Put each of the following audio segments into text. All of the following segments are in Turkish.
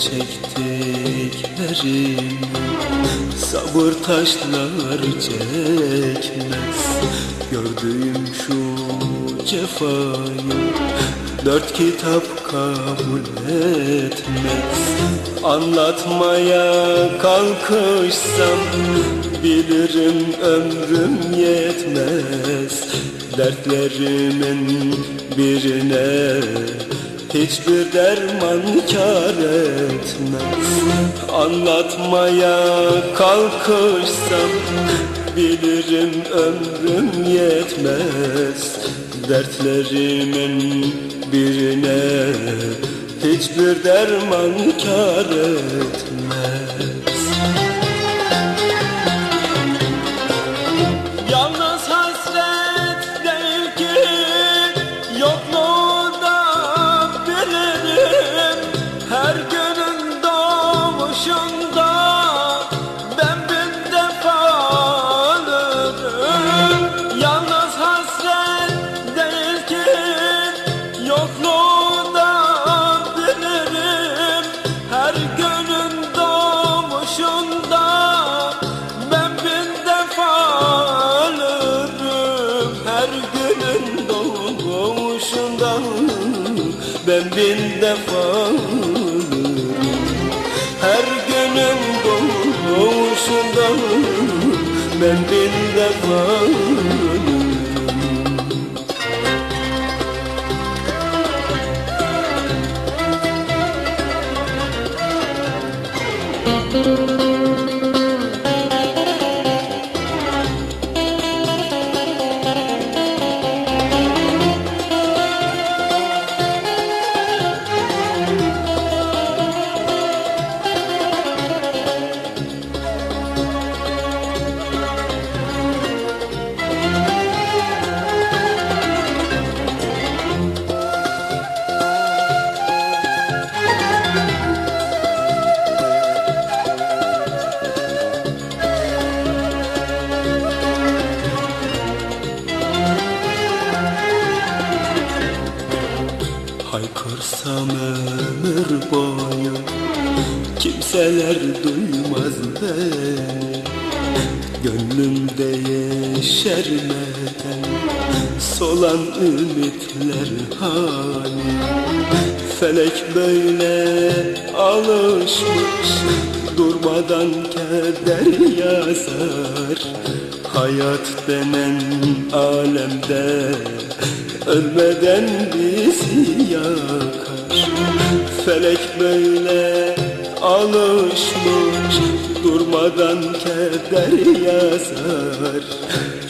Çektiklerim. Sabır taşlar çekmez. Gördüğüm şu cefayı Dört kitap kabul etmez. Anlatmaya kalkışsam Bilirim ömrüm yetmez. Dertlerimin birine Hiçbir derman kar etmez. Anlatmaya kalkışsam Bilirim ömrüm yetmez. Dertlerimin birine Hiçbir derman kar etmez günün doğuşunda Ben bin defa. Her günün doğuşunda Ben bin defa. ölürüm Haykırsam ömür boyu Kimseler duymaz beni Gönlümde yeşermeden Solan ümitler hali. Felek böyle alışmış Durmadan keder yazar Hayat denen alemde Ölmeden bizi yakar. Felek böyle alışmış Durmadan keder yazar.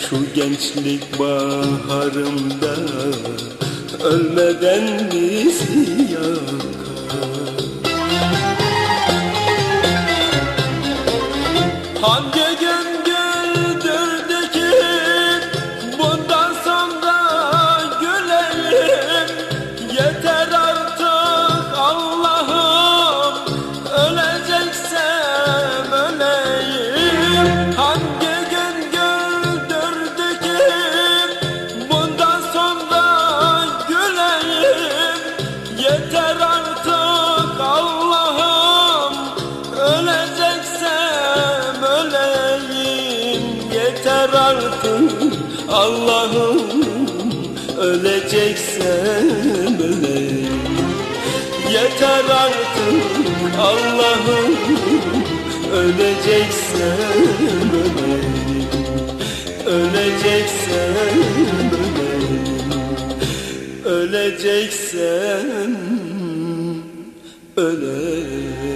Şu gençlik baharımda Ölmeden bizi yakar Artık Allah'ım öleceksem öleyim. Yeter artık Allah'ım öleceksem öleyim. Öleceksen öleyim. Öleceksen öleyim